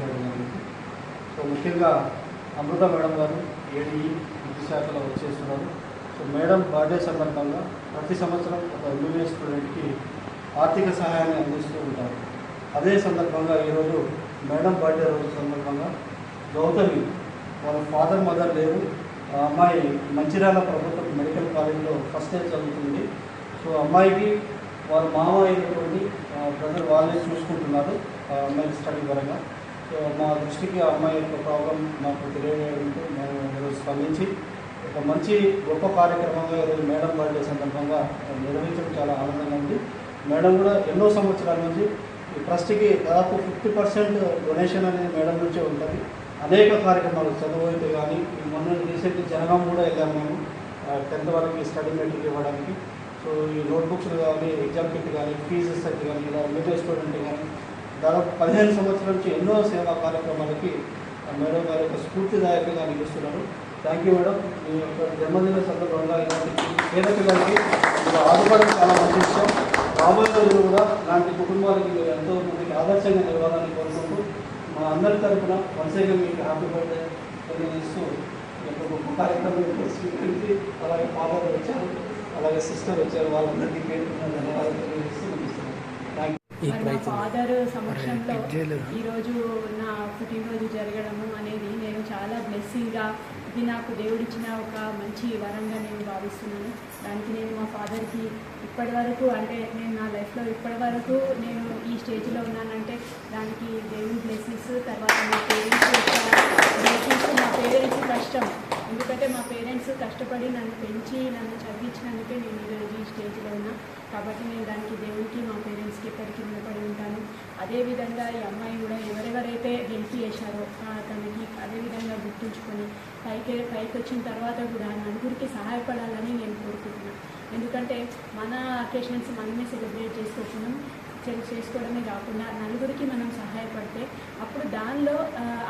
చేయడం జరిగింది. సో ముఖ్యంగా అమృత మేడం గారు ఏడీ విద్యాశాఖలో వచ్చేస్తున్నారు సో మేడం బర్త్డే సందర్భంగా ప్రతి సంవత్సరం ఒక ఎంబీబీఎస్ స్టూడెంట్కి ఆర్థిక సహాయాన్ని అందిస్తూ ఉంటారు. అదే సందర్భంగా ఈరోజు మేడం బర్త్డే రోజు సందర్భంగా గౌతమి వాళ్ళ ఫాదర్ మదర్ లేరు. ఆ అమ్మాయి మంచిర్యాల ప్రభుత్వ మెడికల్ కాలేజీలో ఫస్ట్ ఇయర్ చదువుతుంది. సో అమ్మాయికి వాళ్ళ మామ అయినటువంటి బ్రదర్ వాళ్ళే చూసుకుంటున్నారు అమ్మాయి స్టడీ పరంగా. మా దృష్టికి ఆ అమ్మాయి యొక్క ప్రాబ్లం మాకు తెలియజేయడంతో మేము ఈరోజు స్పందించి ఒక మంచి గొప్ప కార్యక్రమంగా ఈరోజు మేడం బర్త్డే సందర్భంగా నిర్వహించడం చాలా ఆనందంగా ఉంది. మేడం కూడా ఎన్నో సంవత్సరాల నుంచి ఈ ట్రస్ట్కి దాదాపు ఫిఫ్టీ పర్సెంట్ డొనేషన్ అనేది మేడం నుంచే ఉంటుంది. అనేక కార్యక్రమాలు చదువు అయితే కానీ మొన్న రీసెంట్ జనగాం కూడా వెళ్ళాము మేము టెన్త్ వరకు స్టడీ మెటీరియల్ ఇవ్వడానికి. సో ఈ నోట్బుక్స్ కానీ ఎగ్జామ్ కిట్ కానీ ఫీజు సెట్ కానీ ఇలా మిడిల్ స్టూడెంట్ కానీ దాదాపు పదిహేను సంవత్సరాల నుంచి ఎన్నో సేవా కార్యక్రమాలకి మేడం గారి యొక్క స్ఫూర్తిదాయకంగా నిలుస్తున్నారు. థ్యాంక్ యూ మేడం మీ యొక్క జన్మదిన సందర్భంగా ఇలాంటి పేద పిల్లలకి మీరు ఆదుకోవడం చాలా మంచి విషయం. రాబోయే రోజులు కూడా ఇలాంటి కుటుంబాలకి మీరు ఎంతో మందికి ఆదర్శంగా నిలవాలని కోరుకుంటూ మా అందరి తరఫున వన్సేగా మీకు హ్యాపీ బర్త్డే తెలియజేస్తూ కార్యక్రమం స్వీకరించి అలాగే ఫాదర్ వచ్చారు. అలాగే సిస్టర్ వచ్చారు. వాళ్ళందరికీ పేరు ధన్యవాదాలు థ్యాంక్ యూ మరి మా ఫాదర్ సమక్షంలో ఈరోజు నా పుట్టినరోజు జరగడము అనేది నేను చాలా బ్లెస్సింగ్గా ఇది నాకు దేవుడిచ్చిన ఒక మంచి వరంగా నేను భావిస్తున్నాను. దానికి నేను మా ఫాదర్కి ఇప్పటి వరకు అంటే నేను నా లైఫ్లో ఇప్పటి వరకు నేను ఈ స్టేజ్లో ఉన్నానంటే దానికి దేవుని బ్లెస్సింగ్స్ తర్వాత మా పేరెంట్స్ బ్లెస్సింగ్స్ మా పేరెంట్స్ కష్టం. ఎందుకంటే మా పేరెంట్స్ కష్టపడి నన్ను పెంచి నన్ను చదివించినందుకే నేను ఈరోజు ఈ స్టేజ్లో ఉన్నా. కాబట్టి నేను దానికి దేవుడికి మా పేరెంట్స్కి ఎప్పటికీ రుణపడి ఉంటాను. అదేవిధంగా ఈ అమ్మాయి కూడా ఎవరెవరైతే హెల్ప్ చేశారో తనకి అదేవిధంగా గుర్తుంచుకొని పైకి పైకి వచ్చిన తర్వాత కూడా నలుగురికి సహాయపడాలని నేను కోరుకుంటున్నాను ఎందుకంటే మన అకేషన్స్ మనమే సెలబ్రేట్ చేసుకోకుండా చేసుకోవడమే కాకుండా నలుగురికి మనం సహాయపడితే అప్పుడు దానిలో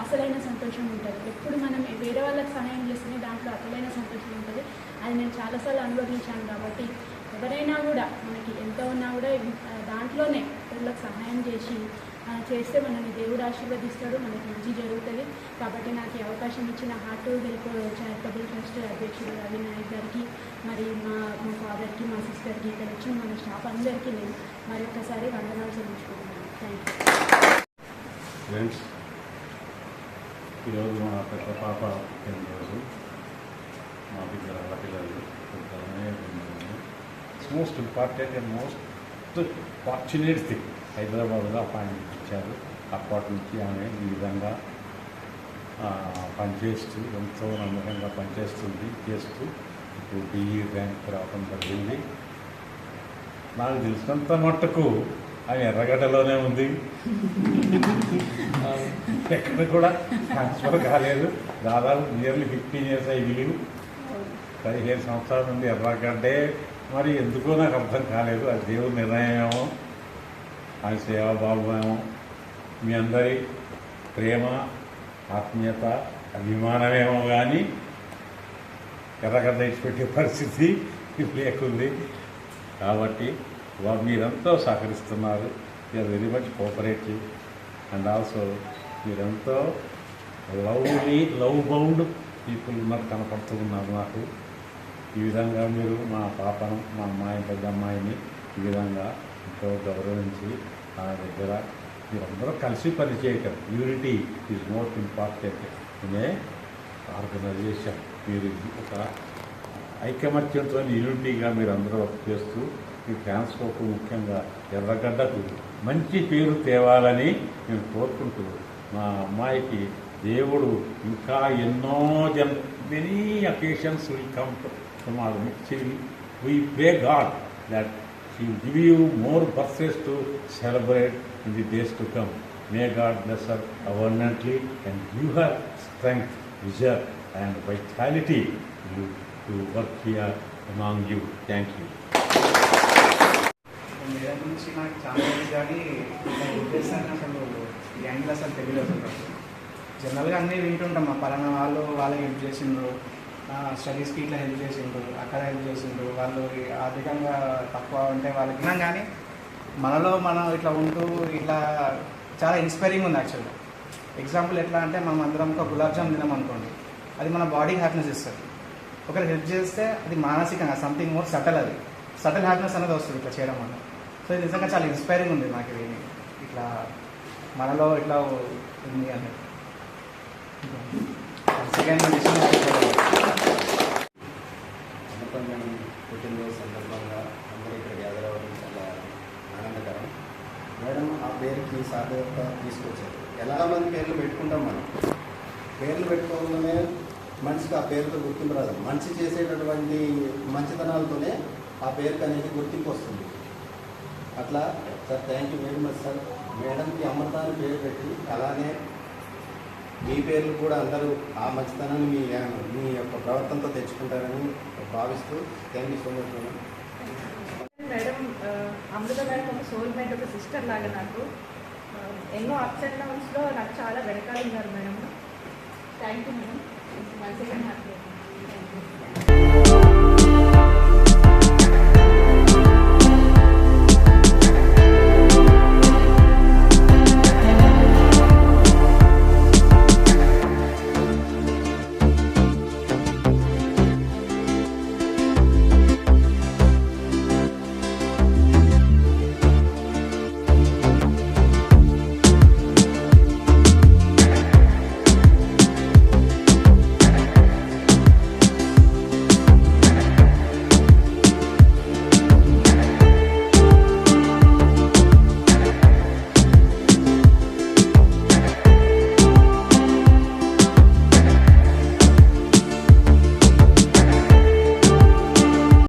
అసలైన సంతోషం ఉంటుంది. ఎప్పుడు మనం వేరే వాళ్ళకి సహాయం చేస్తేనే దాంట్లో అసలైన సంతోషం ఉంటుంది. అది నేను చాలాసార్లు అనుభవించాను కాబట్టి ఎవరైనా కూడా మనకి ఎంత ఉన్నా కూడా దాంట్లోనే ఇతరులకు సహాయం చేసి చేస్తే మనల్ని దేవుడు ఆశీర్వదిస్తాడు మనకి మంచి జరుగుతుంది. కాబట్టి నాకు ఈ అవకాశం ఇచ్చిన హార్ట్ హెల్ప్ చారిటబుల్ ట్రస్ట్ అధ్యక్షుడు రవి నాయక్ గారికి మరి మా మా ఫాదర్కి మా సిస్టర్కి ఇక్కడ వచ్చిన మన స్టాఫ్ అందరికీ నేను మరొకసారి వందనాలు చెల్లించుకుంటున్నాను. థ్యాంక్ యూ ఫ్రెండ్స్ ఈరోజు మా పెద్ద పాప రోజు మా దగ్గర పిల్లలు most important and most fortunate thing హైదరాబాద్లో అపాయింట్మెంట్ ఇచ్చారు. అప్పటి నుంచి ఆమె ఈ విధంగా పనిచేస్తూ ఎంతో నమ్మకంగా పనిచేస్తుంది చేస్తూ ఇప్పుడు డిఈ ర్యాంక్ రావడం జరిగింది. నాకు తెలిసినంత మట్టుకు ఆమె ఎర్రగడ్డలోనే ఉంది. ఎక్కడ కూడా ట్రాన్స్ఫర్ కాలేదు. దాదాపు నియర్లీ ఫిఫ్టీన్ ఇయర్స్ అయి లీవ్ పదిహేను సంవత్సరాల నుండి ఎర్రగడ్డే మరి ఎందుకో నాకు అర్థం కాలేదు. అది దేవుడి నిర్ణయమేమో ఆయన సేవాభావమేమో. మీ అందరి ప్రేమ ఆత్మీయత అభిమానమేమో కానీ ఎర్రగడ్డ ఇచ్చిపెట్టే పరిస్థితి లేకుంది. కాబట్టి వారు మీరంతా సహకరిస్తున్నారు. You're very much cooperative. And also మీరెంతో లవ్లీ లవ్ బౌండ్ పీపుల్ ఉన్నారు కనపడుతూ ఉన్నారు నాకు. ఈ విధంగా మీరు మా పాపను మా అమ్మాయి పెద్ద అమ్మాయిని ఈ విధంగా ఎంతో గౌరవించి ఆ దగ్గర మీరందరూ కలిసి పనిచేయటం. యూనిటీ ఈజ్ మోస్ట్ ఇంపార్టెంట్ అనే ఆర్గనైజేషన్ మీరు ఒక ఐకమత్యంతో యూనిటీగా మీరు అందరూ వర్క్ చేస్తూ ఈ ట్రాన్స్పోర్ట్ ముఖ్యంగా ఎర్రగడ్డకు మంచి పేరు తేవాలని నేను కోరుకుంటూ మా అమ్మాయికి దేవుడు ఇంకా ఎన్నో Jan many occasions will come tomorrow we pray God that she give you more birthdays to celebrate in the days to come may God bless her అవర్నెంట్లీ and you her strength vigor and vitality you to work here among you thank you నుంచి నాకు చాలా తెలుసు కానీ ఉద్దేశాన్ని అసలు ఈ angle అసలు తెలియదు అసలు జనరల్గా అన్నీ వింటుంటాం మా పలానా వాళ్ళు వాళ్ళకి హెల్ప్ చేసిండ్రు స్టడీస్కి ఇట్లా హెల్ప్ చేసిండ్రు అక్కడ హెల్ప్ చేసిండ్రు. వాళ్ళు ఆర్థికంగా తక్కువ ఉంటే వాళ్ళకి విన్నాం కానీ మనలో మనం ఇట్లా ఉంటూ ఇట్లా చాలా ఇన్స్పైరింగ్ ఉంది యాక్చువల్గా ఎగ్జాంపుల్ ఎట్లా అంటే మనం అందరం ఒక గులాబ్ జామ్ తినాం అనుకోండి అది మన బాడీకి హ్యాపీనెస్ ఇస్తుంది. ఒకరు హెల్ప్ చేస్తే అది మానసికంగా సంథింగ్ మోర్ సటల్ అది. సటల్ హ్యాపీనెస్ అనేది వస్తుంది ఇట్లా చేయడం వల్ల. సో ఇది నిజంగా చాలా ఇన్స్పైరింగ్ ఉంది నాకు ఇది. ఇట్లా మనలో ఇట్లా ఉంది అని సెకండ్ అన్నపూర్ణ మేడం పుట్టినరోజు సందర్భంగా అందరూ ఇక్కడ గ్యాదర్ అవ్వడం చాలా ఆనందకరం. మేడం ఆ పేరుకి సార్థకత తీసుకొచ్చారు. ఎలా మంది పేర్లు పెట్టుకుంటాం మనం? పేర్లు పెట్టుకోవడమే మనిషికి ఆ పేరుతో గుర్తింపు రాదు. మనిషి చేసేటటువంటి మంచితనాలతోనే ఆ పేరుకి అనేది గుర్తింపు వస్తుంది. అట్లా sir thank you very much sir మేడంకి అమృతాన్ని పేరు పెట్టి అలానే మీ పేర్లు కూడా అందరూ ఆ మంచితనాన్ని మీ మీ యొక్క ప్రవర్తనతో తెచ్చుకుంటారని భావిస్తూ thank you so much madam. Madam Amrita madam ఒక సోల్మేట్ ఒక సిస్టర్ లాగా నాకు. ఎన్నో అప్స్ అండ్ డౌన్స్లో నాకు చాలా వెనకాల ఉన్నారు మేడం. Thank you madam. మంచిగా